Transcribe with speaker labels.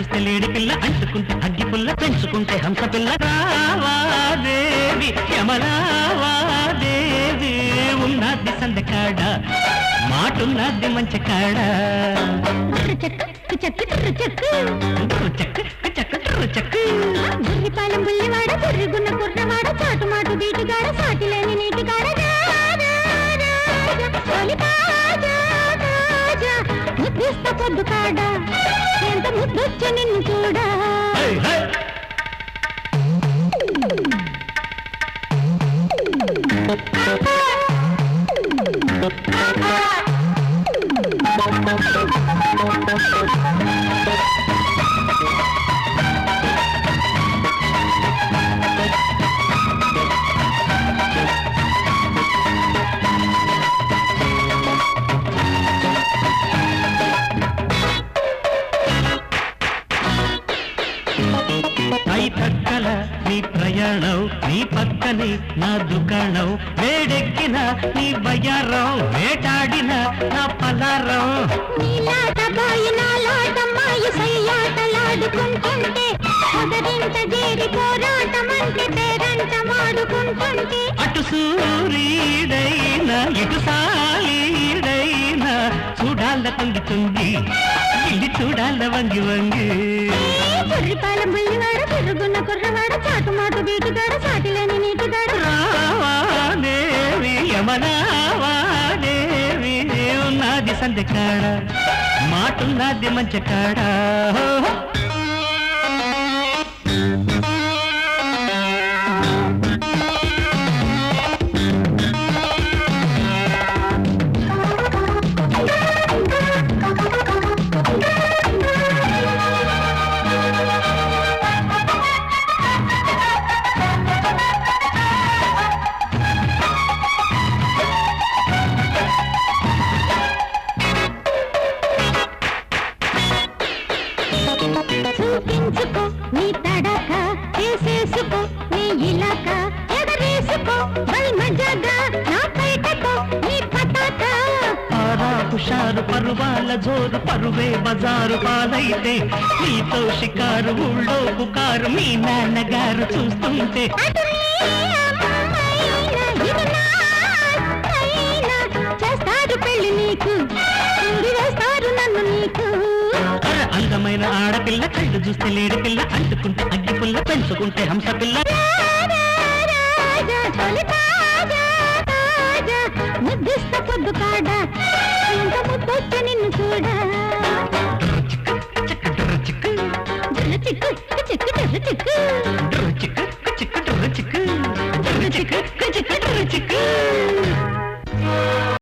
Speaker 1: లేడి పిల్ల అంటుకుంటే అగ్గి పుల్ల పెంచుకుంటే హంస పిల్ల రావాదేవి. యమలావాదేవి ఉన్నది సందకాడ మాటున్నది మంచి కాడ
Speaker 2: చెక్కు చెక్కు చెక్కు
Speaker 1: చెక్కు చెక్కు చెక్కు
Speaker 2: బుల్లిపాలెం బుల్లివాడ బుర్రుగున్న కుర్రవాడ చాటు మాటు బీటుగాడ పొద్దు కాడా? ఎంత ముద్దొచ్చ నిన్ను చూడా?
Speaker 1: పై పక్కల నీ ప్రయాణం నీ పక్కనే నా దుకాణం. వేడెక్కిన నీ బయ్యారం వేటాడిన నా పలారం.
Speaker 2: నీలాట బాయి నాలాటమ్మాయి సయ్యాటలాడుకుంటుంటే మొదరింట చేరి పోరాటమంటే పేరంట మాడుకుంటుంటే.
Speaker 1: అటు సూరీడైనా ఇటు సాలీడైనా చూడాల తుంగి. ఇల్లి చూడాల వంగి వంగి.
Speaker 2: బుర్రిపాలెం బుల్లివాడ తిరుగున్న కుర్రవాడ చాటు మాటు బీటుగాడ సాటి లేని నీటిగాడ.
Speaker 1: రావాదేవి యమనావాదేవి ఉన్నది సంధ్య కాడ. మాటున్నది మంచి కాడ
Speaker 2: చూపించుకో నీ తడక చేసేసుకో నీ ఇలాక ఎగరేసుకో. బల్ మజాగా నా పైటకో. నీ పతాక.
Speaker 1: ఆరా హుషారు పరువాల జోరు పరువే బజారు పాలైతే. నీతో షికారు ఊళ్ళో పుకారు మీ నాన్నగారు చూస్తుంటే. అందమైన ఆడపిల్ల కళ్ళు చూస్తే లేడి పిల్ల అంటుకుంటే అగ్గి పుల్ల పెంచుకుంటే హంస పిల్ల.
Speaker 2: ముద్దిస్త పొద్దు కాడ ఎంత ముద్దొస్తే నిన్ను కూడా
Speaker 1: చిక్కు చిక్కు చిక్కు
Speaker 2: చిక్కు చిక్కు చిక్కు చిక్కు
Speaker 1: చిక్కు